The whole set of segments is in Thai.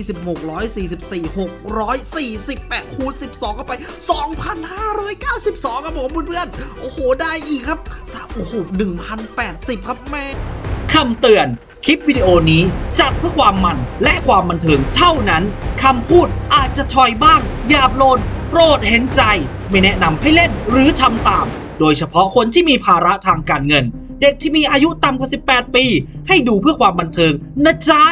26 144 648คูณ12 เข้าไป 2,592 ครับผมเพื่อนๆ โอ้โห ได้อีกครับโอ้โห1,080 ครับแม่คำเตือน คลิปวิดีโอนี้จัดเพื่อความมันและความบันเทิงเท่านั้น คำพูดอาจจะชอยบ้าง หยาบโลน โปรดเห็นใจ ไม่แนะนำให้เล่นหรือทำตาม โดยเฉพาะคนที่มีภาระทางการเงิน เด็กที่มีอายุต่ำกว่า 18 ปี ให้ดูเพื่อความบันเทิงนะจ๊ะ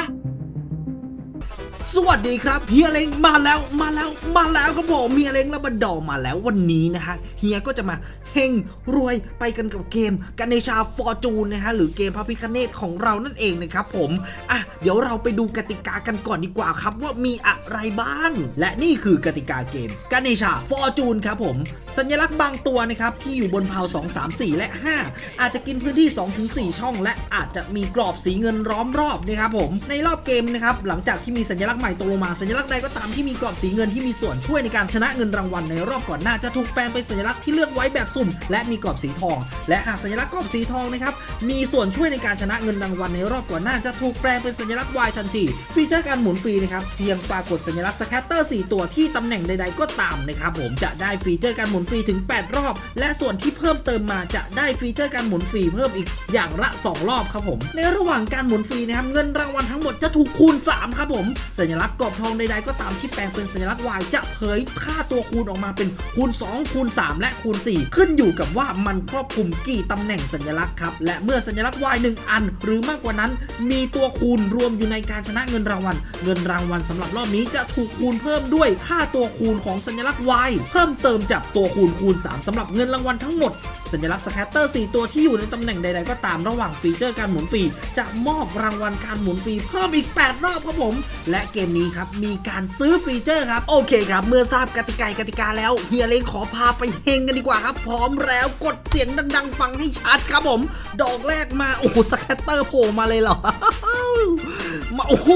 สวัสดีครับเฮียเล้งมาแล้วมาแล้วมาแล้วครับผมเฮียเล้งและบันดอมาแล้ววันนี้นะฮะเฮียก็จะมาเฮงรวยไปกันกับเกมกันในชาฟอร์จูนนะฮะหรือเกมพระพิคเนตของเรานั่นเองนะครับผมอะเดี๋ยวเราไปดูกติกากันก่อนดีกว่าครับว่ามีอะไรบ้าง และนี่คือกติกาเกมกันในชาฟอร์จูนครับผม สัญลักษณ์บางตัวนะครับที่อยู่บนเพา2 3 4 และ 5 อาจจะกินพื้นที่ 2-4 ช่อง และอาจจะมีกรอบสีเงินล้อมรอบนะครับผมในรอบเกมนะครับหลังจากที่มีสัญลักษณ์หม่ตกลงมาสัญลักษณ์ใดก็ตามที่มีกรอบสีเงินที่มีส่วนช่วยในการชนะเงินรางวัลในรอบก่อนหน้าจะถูกแปลงเป็นสัญลักษณ์ที่เลือกไว้แบบสุ่ม และมีกรอบสีทอง และหากสัญลักษณ์กรอบสีทองนะครับมีส่วนช่วยในการชนะเงินรางวัลในรอบก่อนหน้าจะถูกแปลงเป็นสัญลักษณ์ Y ทันทีฟีเจอร์การหมุนฟรีนะครับเพียงปรากฏสัญลักษณ์สแคตเตอร์4ตัวที่ตำแหน่งใด ๆ ก็ตามนะครับผมจะได้ฟีเจอร์การหมุนฟรีถึง 8 รอบ และส่วนที่เพิ่มเติมมาจะได้ฟีเจอร์การหมุนฟรีเพิ่มอีกอย่างละ 2 รอบครับผมในระหว่างการหมุนฟรีนะครับเงินรางวัลทั้งหมดจะถูกคูณ 3 ครับผมสัญลักษณ์กรอบทองใดๆก็ตามที่แปลงเป็นสัญลักษณ์ Y จะเผยค่าตัวคูณออกมาเป็นคูณ 2 คูณ 3 และคูณ 4 ขึ้นอยู่กับว่ามันครอบคลุมกี่ตำแหน่งสัญลักษณ์ครับ และเมื่อสัญลักษณ์ Y 1อัน หรือมากกว่านั้น มีตัวคูณรวมอยู่ในการชนะเงินรางวัล เงินรางวัลสำหรับรอบนี้จะถูกคูณเพิ่มด้วยค่าตัวคูณของสัญลักษณ์ Y เพิ่มเติมจากตัวคูณคูณ 3สำหรับเงินรางวัลทั้งหมด สัญลักษณ์สแคตเตอร์ 4 ตัวที่อยู่ในตำแหน่งใด ๆ ก็ตามระหว่างฟีเจอร์การหมุนฟรี จะมอบรางวัลการหมุนฟรีเพิ่มอีก 8 รอบครับผม และเกมนี้ครับ มีการซื้อฟีเจอร์ครับ โอเคครับ เมื่อทราบกติกากติกาแล้วเฮียเล้งขอพาไปเฮงกันดีกว่าครับ พร้อมแล้วกดเสียงดัง ๆ ฟังให้ชัดครับผม ดอกแรกมาโอ้โหสแคตเตอร์โผล่มาเลยเหรอมาโอ้โห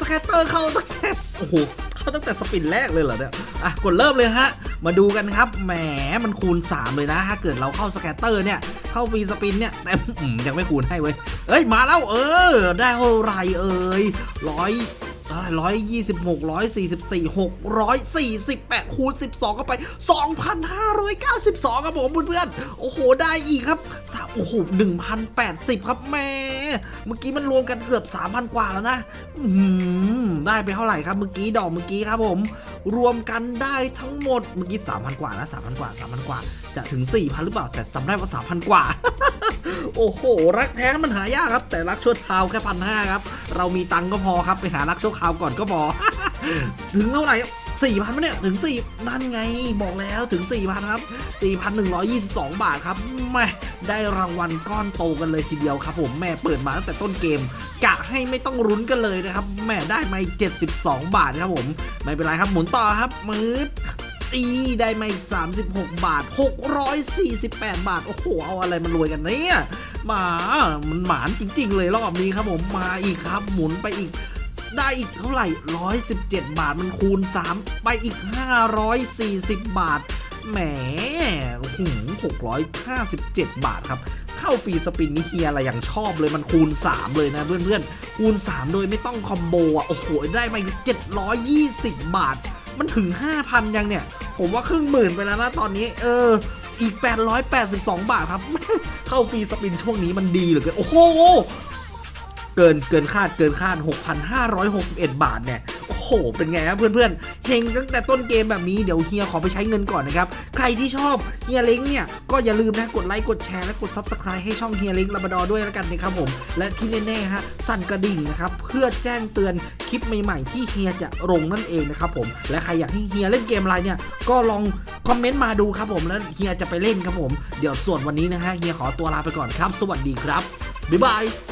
สแคตเตอร์เข้าตั้งแต่โอ้โหเข้าตั้งแต่สปินแรกเลยเหรอเนี่ยอะกดเริ่มเลยฮะ มาดูกันครับ แหม มันคูณ 3 เลยนะ ถ้าเกิดเราเข้าสแคตเตอร์เนี่ย เข้าฟรีสปินเนี่ย แต่ยังไม่คูณให้เว้ย เอ้ย มาแล้ว เออ ได้เท่าไหรเอ่ยร้อยร้อยยี่สิบหกร้อยสี่สิบสี่หกร้อยสี่สิบแปดคูณสิบสองเข้าไปสองพันห้าร้อยเก้าสิบสองครับผมเพื่อนๆ โอ้โห ได้อีกครับสามโอ้โหหนึ่งพันแปดสิบครับแม่เมื่อกี้มันรวมกันเกือบ3,000กว่าแล้วนะ อือหือได้ไปเท่าไหร่ครับเมื่อกี้ดอกเมื่อกี้ครับผม รวมกันได้ทั้งหมดเมื่อกี้3,000 กว่านะ3,000 กว่า 3,000 กว่า จะถึง 4,000 หรือเปล่า แต่จำได้ว่า 3,000 กว่า โอ้โห รักแท้มันหายากครับ แต่รักชั่วคราวแค่พันห้าครับ เรามีตังก็พอครับ ไปหารักชั่วคราวก่อนก็พอ ถึงเท่าไหร่ สี่พันไหมเนี่ยถึงสี่นั่นไงบอกแล้วถึงสี่พันครับสี่พันหนึ่งร้อยยี่สิบสองบาทครับแม่ได้รางวัลก้อนโตกันเลยทีเดียวครับ ผมแม่เปิดมาตั้งแต่ต้นเกมกะให้ไม่ต้องรุ้นกันเลยนะครับแม่ได้มาเจ็ดสิบสองบาทครับผม ไม่เป็นไรครับหมุนต่อครับมืดตีได้มาอีก36 บาท 648 บาท โอ้โห เอาอะไรมารวยกันเนี่ย หมา มันหมานจริง ๆ เลยรอบนี้ครับผม มาอีกครับ หมุนไปอีก ได้อีกเท่าไหร่ 117 บาทมันคูณ 3 ไปอีก 540 บาท แหมโอ้โห657 บาทครับ เข้าฟรีสปินนี่เฮียอะไรอย่างชอบเลยมันคูณ 3 เลยนะเพื่อนๆ คูณ 3 โดยไม่ต้องคอมโบอะ โอ้โห ได้มาอีก 720 บาท มันถึง 5,000 ยังเนี่ย ผมว่าครึ่งหมื่นไปแล้วนะตอนนี้ เอออีก 882 บาทครับ เข้าฟรีสปินช่วงนี้มันดีเหลือเกิน โอ้โห เกินเกินคาดเกินคาด 6,561 บาทเนี่ยโอ้โห เป็นไงครับเพื่อนๆเฮงตั้งแต่ต้นเกมแบบนี้เดี๋ยวเฮียขอไปใช้เงินก่อนนะครับ ใครที่ชอบเฮียเล้งเนี่ย ก็อย่าลืมนะกดไลค์กดแชร์และกด Subscribe ให้ช่องเฮียเล้งลาบดอด้วยแล้วกันนะครับผม และที่แน่ๆฮะสั่นกระดิ่งนะครับ เพื่อแจ้งเตือนคลิปใหม่ๆ ที่เฮียจะลงนั่นเองนะครับผมและใครอยากให้เฮียเล่นเกมอะไรเนี่ยก็ลองคอมเมนต์มาดูครับผมแล้วเฮียจะไปเล่นครับผม เดี๋ยวส่วนวันนี้นะฮะเฮียขอตัวลาไปก่อนครับ สวัสดีครับบ๊ายบาย